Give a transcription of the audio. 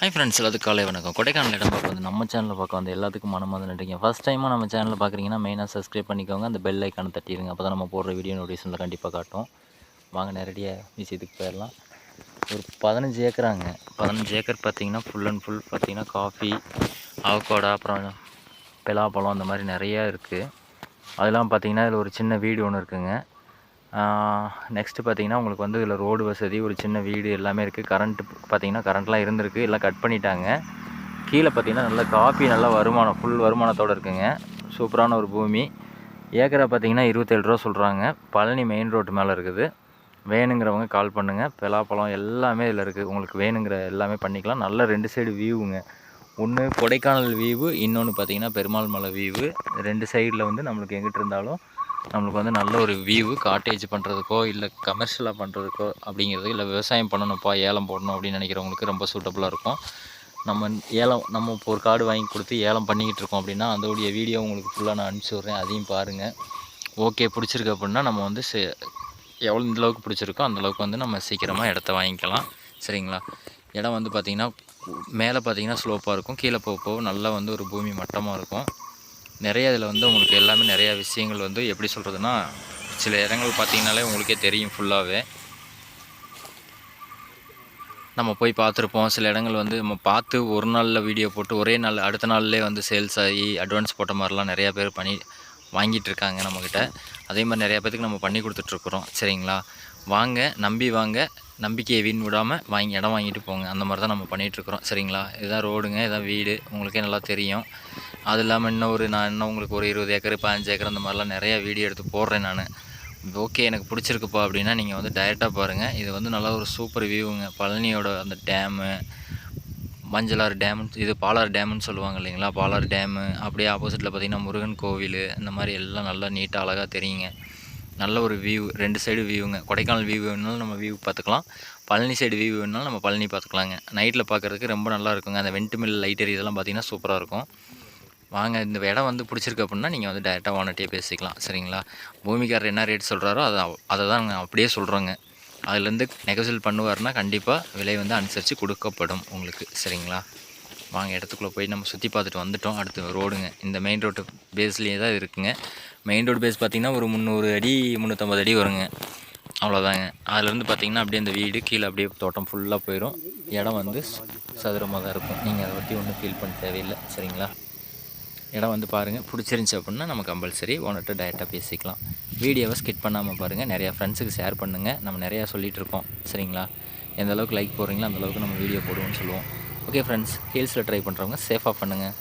Hi friends எல்லாத்துக்கும் காலை வணக்கம். கொடைக்கானல் இடம் பார்க்க வந்து நம்ம சேனலில் பார்க்க வந்து எல்லாத்துக்கும் மனம் வந்து நன்றிங்க. ஃபஸ்ட் டைமாக நம்ம சேனலில் பார்க்குறீங்கன்னா மெயினாக சப்ஸ்கிரைப் பண்ணிக்கோங்க. அந்த பெல் ஐக்கானை தட்டிடுங்க அப்போ தான் நம்ம போடுற வீடியோ நோட்டிஃபிகேஷனில் கண்டிப்பாக காட்டும். வாங்க நேரடியாக விஷயத்துக்கு போயிடலாம். ஒரு பதினஞ்சு ஏக்கராங்க. பதினஞ்சு ஏக்கர் பார்த்தீங்கன்னா ஃபுல் அண்ட் ஃபுல் பார்த்தீங்கன்னா காஃபி அவகோடா அப்புறம் பலாப்பழம் அந்த மாதிரி நிறையா இருக்குது அதெல்லாம் பார்த்தீங்கன்னா இதில் ஒரு சின்ன வீடு ஒன்று இருக்குங்க. நெக்ஸ்ட்டு பார்த்தீங்கன்னா உங்களுக்கு வந்து இதில் ரோடு வசதி ஒரு சின்ன வீடு எல்லாமே இருக்குது கரண்ட்டு பார்த்தீங்கன்னா கரண்ட்லாம் இருந்திருக்கு. எல்லாம் கட் பண்ணிட்டாங்க. கீழே பார்த்தீங்கன்னா நல்ல காப்பி நல்ல வருமானம் ஃபுல் வருமானத்தோடு இருக்குங்க. சூப்பரான ஒரு பூமி. ஏக்கரை பார்த்தீங்கன்னா இருபத்தேழு ரூபா சொல்கிறாங்க பழனி மெயின் ரோட்டு மேலே இருக்குது. வேணுங்கிறவங்க கால் பண்ணுங்கள் பலாப்பழம் எல்லாமே இதில் இருக்குது உங்களுக்கு வேணுங்கிற எல்லாமே பண்ணிக்கலாம். நல்ல ரெண்டு சைடு வியூவுங்க ஒன்று கொடைக்கானல் வியூவு இன்னொன்று பார்த்தீங்கன்னா பெருமாள் மலை வியூவு ரெண்டு சைடில் வந்து நம்மளுக்கு எங்கிட்டு இருந்தாலும் நம்மளுக்கு வந்து நல்ல ஒரு வியூ காட்டேஜ் பண்ணுறதுக்கோ இல்லை கமர்ஷியலாக பண்ணுறதுக்கோ அப்படிங்கிறது இல்லை விவசாயம் பண்ணணும்ப்பா ஏலம் போடணும் அப்படின்னு நினைக்கிறவங்களுக்கு ரொம்ப சூட்டபுளாக இருக்கும். நம்ம ஏலம் நம்ம இப்போ ஒரு கார்டு வாங்கி கொடுத்து ஏலம் பண்ணிக்கிட்டு இருக்கோம் அப்படின்னா அதோடைய வீடியோ உங்களுக்கு ஃபுல்லாக நான் அனுப்பிச்சி விட்றேன். அதையும் பாருங்கள் ஓகே பிடிச்சிருக்கு அப்படின்னா நம்ம வந்து சே எவ்வளோ இந்த அளவுக்கு பிடிச்சிருக்கோ அந்தளவுக்கு வந்து நம்ம சீக்கிரமாக இடத்த வாங்கிக்கலாம். சரிங்களா? இடம் வந்து பார்த்திங்கன்னா மேலே பார்த்திங்கன்னா ஸ்லோப்பாக இருக்கும். கீழே போக போக நல்லா வந்து ஒரு பூமி மட்டமாக இருக்கும். நிறைய இதில் வந்து உங்களுக்கு எல்லாமே நிறையா விஷயங்கள் வந்து எப்படி சொல்கிறதுனா சில இடங்கள் பார்த்தீங்கனாலே உங்களுக்கே தெரியும் ஃபுல்லாகவே நம்ம போய் பார்த்துருப்போம். சில இடங்கள் வந்து நம்ம பார்த்து ஒரு நாளில் வீடியோ போட்டு ஒரே நாள் அடுத்த நாள்லேயே வந்து சேல்ஸ் ஆகி அட்வான்ஸ் போட்ட மாதிரிலாம் நிறையா பேர் பண்ணி வாங்கிட்டு இருக்காங்க நம்மக்கிட்ட அதே மாதிரி நிறையா பேத்துக்கு நம்ம பண்ணி கொடுத்துட்ருக்குறோம். சரிங்களா? வாங்க நம்பி வாங்க நம்பிக்கையை வீண் விடாமல் வாங்கி இடம் வாங்கிட்டு போங்க. அந்த மாதிரி தான் நம்ம பண்ணிகிட்ருக்குறோம் சரிங்களா? இதுதான் ரோடுங்க இதுதான் வீடு. உங்களுக்கே நல்லா தெரியும். அது இல்லாமல் இன்னும் ஒரு நான் இன்னும் உங்களுக்கு ஒரு இருபது ஏக்கர் பதினஞ்சு ஏக்கர் அந்த மாதிரிலாம் நிறையா வீடியோ எடுத்து போடுறேன் நான். ஓகே எனக்கு பிடிச்சிருக்குப்பா அப்படின்னா நீங்கள் வந்து டைரெக்டாக பாருங்கள் இது வந்து நல்லா ஒரு சூப்பர் வியூவுங்க பழனியோட அந்த டேமு மஞ்சளாறு டேம் இது பாலாறு டேமுன்னு சொல்லுவாங்க இல்லைங்களா? பாலாறு டேமு அப்படியே ஆப்போசிட்டில் பார்த்திங்கன்னா முருகன் கோவில் இந்த மாதிரி எல்லாம் நல்லா நீட்டாக அழகாக தெரியுங்க. நல்ல ஒரு வியூ ரெண்டு சைடு வியூங்க கொடைக்கானல் வியூ வேணுனாலும் நம்ம வியூ பார்த்துக்கலாம் பழனி சைடு வியூ வேணுனாலும் நம்ம பழனி பார்த்துக்கலாங்க நைட்டில் பார்க்குறதுக்கு ரொம்ப நல்லா இருக்குங்க. அந்த வெண்ட் மில் லைட் இதெல்லாம் பார்த்திங்கன்னா சூப்பராக இருக்கும். வாங்க இந்த இடம் வந்து பிடிச்சிருக்கு அப்படின்னா நீங்கள் வந்து டேரெக்டாக ஓனர்ட்டே பேசிக்கலாம். சரிங்களா? பூமிக்காரர் என்ன ரேட் சொல்கிறாரோ அதை அதை தான் நாங்கள் அப்படியே சொல்கிறோங்க அதுலேருந்து நெகோசியல் பண்ணுவார்னா கண்டிப்பாக விலை வந்து அனுசரித்து கொடுக்கப்படும் உங்களுக்கு. சரிங்களா? வாங்க இடத்துக்குள்ளே போய் நம்ம சுற்றி பார்த்துட்டு வந்துட்டோம். அடுத்து ரோடுங்க. இந்த மெயின் ரோட்டு பேஸ்லேயே தான் இருக்குங்க. மெயின் ரோடு பேஸ் பார்த்திங்கன்னா ஒரு முந்நூறு அடி முந்நூற்றம்பது அடி வருங்க. அவ்வளோதாங்க அதுலேருந்து பார்த்திங்கன்னா அப்படியே இந்த வீடு கீழே அப்படியே தோட்டம் ஃபுல்லாக போயிடும் இடம் வந்து சதுரமாக தான் இருக்கும். நீங்கள் அதை பற்றி ஒன்றும் ஃபீல் பண்ண தேவையில்லை. சரிங்களா? இடம் வந்து பாருங்கள் பிடிச்சிருந்துச்சி அப்படின்னா நம்ம கம்பல்சரி ஓனர்கிட்ட டைரெக்டாக பேசிக்கலாம். வீடியோவை ஸ்கிட் பண்ணாமல் பாருங்கள் நிறையா ஃப்ரெண்ட்ஸுக்கு ஷேர் பண்ணுங்கள் நம்ம நிறையா சொல்லிகிட்டு இருக்கோம். சரிங்களா? எந்த அளவுக்கு லைக் போடுறீங்களோ அந்தளவுக்கு நம்ம வீடியோ போடுவோம்னு சொல்லுவோம். ஓகே ஃப்ரெண்ட்ஸ் ஹீல்ஸில் ட்ரை பண்ணுறவங்க சேஃபாக பண்ணுங்கள்